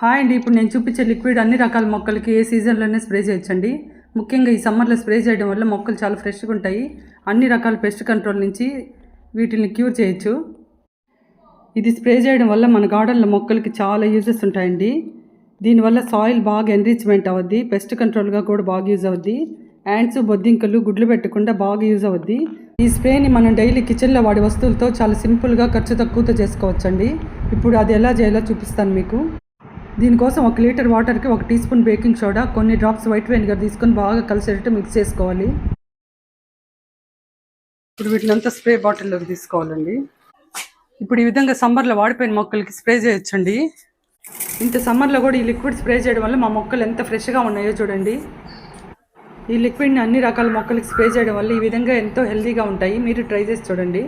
Hi అండి. ఇప్పుడు నేను చూపించే లిక్విడ్ అన్ని రకాల మొక్కలకి ఏ సీజన్లోనే స్ప్రే చేయొచ్చండి. ముఖ్యంగా ఈ సమ్మర్లో స్ప్రే చేయడం వల్ల మొక్కలు చాలా ఫ్రెష్గా ఉంటాయి. అన్ని రకాల పెస్ట్ కంట్రోల్ నుంచి వీటిని క్యూర్ చేయొచ్చు. ఇది స్ప్రే చేయడం వల్ల మన గార్డెన్లో మొక్కలకి చాలా యూజెస్ ఉంటాయండి. దీనివల్ల సాయిల్ బాగా ఎన్రిచ్మెంట్ అవుద్ది పెస్ట్ కంట్రోల్గా కూడా బాగా యూజ్ అవుద్ది. యాండ్స్ బొద్దింకలు గుడ్లు పెట్టకుండా బాగా యూజ్ అవుద్ది. ఈ స్ప్రేని మనం డైలీ కిచెన్లో వాడే వస్తువులతో చాలా సింపుల్గా ఖర్చు తక్కువతో చేసుకోవచ్చండి. ఇప్పుడు అది ఎలా చేయాలో చూపిస్తాను మీకు. దీనికోసం ఒక లీటర్ వాటర్కి ఒక టీ స్పూన్ బేకింగ్ సోడా కొన్ని డ్రాప్స్ వైట్ వెనిగర్ తీసుకొని బాగా కలిసేటట్టు మిక్స్ చేసుకోవాలి. ఇప్పుడు వీటిని అంతా స్ప్రే బాటిల్లోకి తీసుకోవాలండి. ఇప్పుడు ఈ విధంగా సమ్మర్లో వాడిపోయిన మొక్కలకి స్ప్రే చేయొచ్చండి. ఇంత సమ్మర్లో కూడా ఈ లిక్విడ్ స్ప్రే చేయడం వల్ల మా మొక్కలు ఎంత ఫ్రెష్గా ఉన్నాయో చూడండి. ఈ లిక్విడ్ని అన్ని రకాల మొక్కలకి స్ప్రే చేయడం వల్ల ఈ విధంగా ఎంతో హెల్తీగా ఉంటాయి. మీరు ట్రై చేసి చూడండి.